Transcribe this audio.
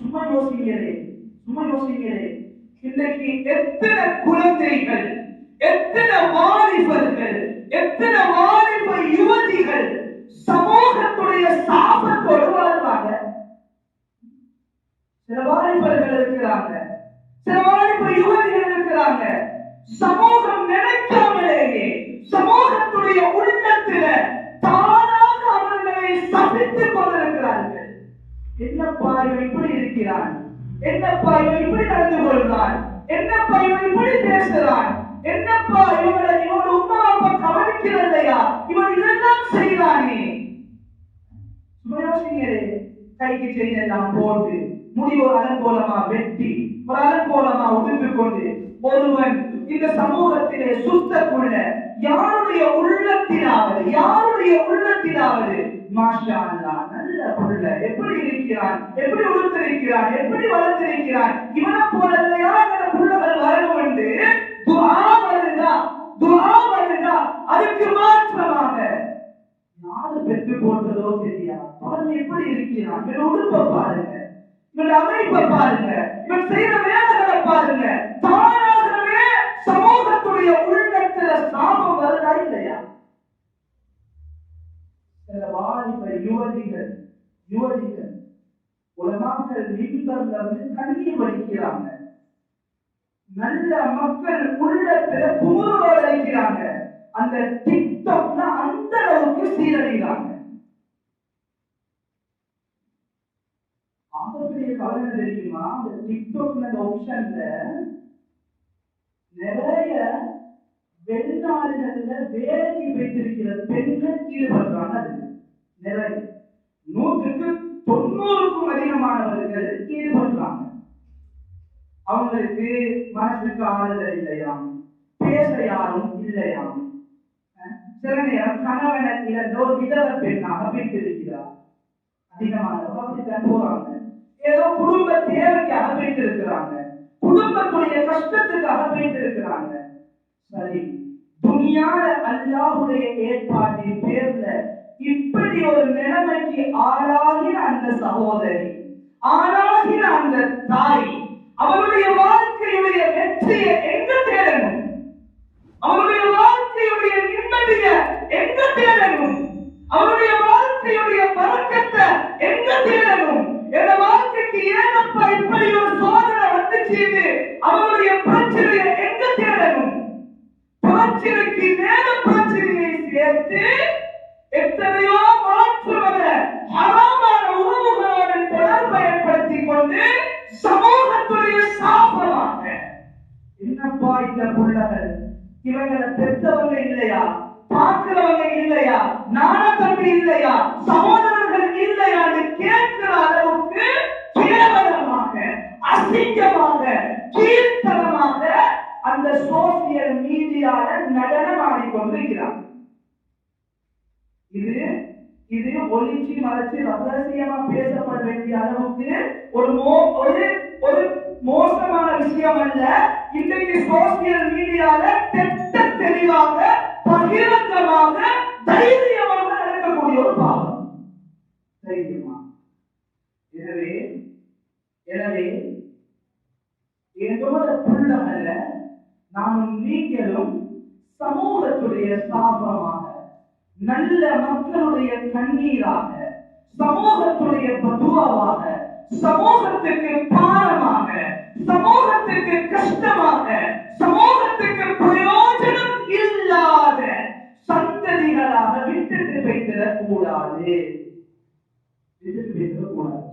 சும்மா யோசிக்கிறது சும்மா யோசிக்கிறது இன்றைக்கு எத்தனை குழந்தைகள் எத்தனை வாலிபர்கள் எத்தனை வாலிப யுவதிகள் சமூகத்துடைய சாபத்தோடு வாழ்வாங்க? சில வாலிபர்கள் இருக்கிறாங்க சில வாலிப யுவதிகள் இருக்கிறாங்க. சமூகம் நினைக்காமலேயே சமூகத்துடைய உள்ளத்தில தானாக அவர்களை சபித்துக் கொண்டிருக்கிறார்கள் என்னப்பா இவன் இப்படி இருக்கிறான். என்னப்பா இவன் இப்படி நடந்து கொள்கிறான் என்னப்பா இவன் இப்படி பேசுகிறான் என்னப்பா இவனை இவன் உமா அப்பா கவனிக்கிறதையா? இவன் இதெல்லாம் செய்கிறானே சும்மா கைக்கு செயின் எல்லாம் போட்டு முடி ஒரு அலங்கோலமா வெட்டி ஒரு அலங்கோலமா உடுத்து கொண்டு ஒருவன் இந்த சமூகத்திலே சுத்தக்குள்ள யாருடைய உள்ளத்திலாவது யாருடைய உள்ளத்திலாவது மாஷா நல்ல புள்ள எப்படி இருக்கிறான் எப்படி உடுத்திருக்கிறான் எப்படி வளர்த்திருக்கிறான் இவனை போல இல்லையா என்ற வரணும் என்று துவா வருதா துவா வருதா அதுக்கு மாற்றமாக நாலு பெற்று போட்டதோ தெரியா? அவன் எப்படி இருக்கிறான்? இவன் உடுப்ப பாருங்க இவன் அமைப்ப பாருங்க இவன் செய்யற வேலைகளை பாருங்க தானாகவே சமூகத்துடைய உள்ளத்துல சாபம் வருதா இல்லையா சில வாலிப யுவதிகள் யுவதிகள் உலமாக்கள் மின்பர்ல வந்து கண்ணீர் வடிக்கிறாங்க நல்ல மக்கள் உள்ளத்துல குமுறோட இருக்கிறாங்க அந்த டிக்டாக்ல அந்த அளவுக்கு சீரழிகிறாங்க. ஆகப்பெரிய கவலை தெரியுமா? அந்த டிக்டாக்ல அந்த ஆப்ஷன்ல நிறைய வெளிநாடுகள்ல வேலைக்கு வைத்திருக்கிற பெண்கள் ஈடுபடுறாங்க அதுல. நூற்றுக்கு தொண்ணூறுக்கும் அதிகமானவர்கள் ஈடுபடுறாங்க. அவங்களுக்கு மனசுக்கு ஆறுதல் இல்லையாம் பேச யாரும் இல்லையாம். சில நேரம் கணவனை இழந்த ஒரு விதவ பெண்ணாக வைத்திருக்கிறார். அதிகமானவங்க அப்படித்தான் போறாங்க. ஏதோ குடும்ப தேவைக்காக வைத்திருக்கிறாங்க. குடும்பத்துடைய கஷ்டத்துக்காக வைத்திருக்கிறாங்க. சரி துணியான அல்லாஹுடைய ஏற்பாட்டின் பேர்ல இப்படி ஒரு நிலைமைக்கு ஆளாகின அந்த சகோதரி ஆளாகிற அந்த தாய் அவருடைய வாழ்க்கையுடைய வெற்றியை எங்க தேடணும்? அவருடைய வாழ்க்கையுடைய நிம்மதிய எங்க தேடணும்? அவருடைய வாழ்க்கையுடைய பறக்கத்தை எங்க தேடணும்? என் வாழ்க்கைக்கு ஏனப்பா இப்படி ஒரு சோதனை வந்துச்சு அவருடைய பிரச்சனையை எங்க தேடணும்? பிரச்சனைக்கு நேர பிரச்சனையை சேர்த்து என்னப்பா இந்த புள்ளகள் இவங்களை பெற்றவங்க இல்லையா? பார்க்கிறவங்க இல்லையா? நான தம்பி இல்லையா? சகோதரர்கள் இல்லையான்னு கேட்கிற அளவுக்கு கேவலமாக அசிங்கமாக கீழ்த்தனமாக அந்த சோசியல் மீடியால நடனம் ஆடிக்கொண்டிருக்கிறார். இது இது ஒளிச்சி மறைச்சி ரகசியமா பேசப்பட வேண்டிய அளவுக்கு ஒரு மோ ஒரு ஒரு மோசமான விஷயம் அல்ல. இன்றைக்கு சோசியல் மீடியால தெட்ட தெளிவாக பகிரங்கமாக தைரியமாக நடக்கக்கூடிய ஒரு பாவம் தைரியமா. எனவே எனவே என்னோட புள்ளமல்ல நானும் நீங்களும் சமூகத்துடைய சாபமாக நல்ல மக்களுடைய கண்ணீராக சமூகத்துடைய பதுவாவாக சமூகத்துக்கு கூடாது விட்டுட்டு வைத்திடக் கூடாது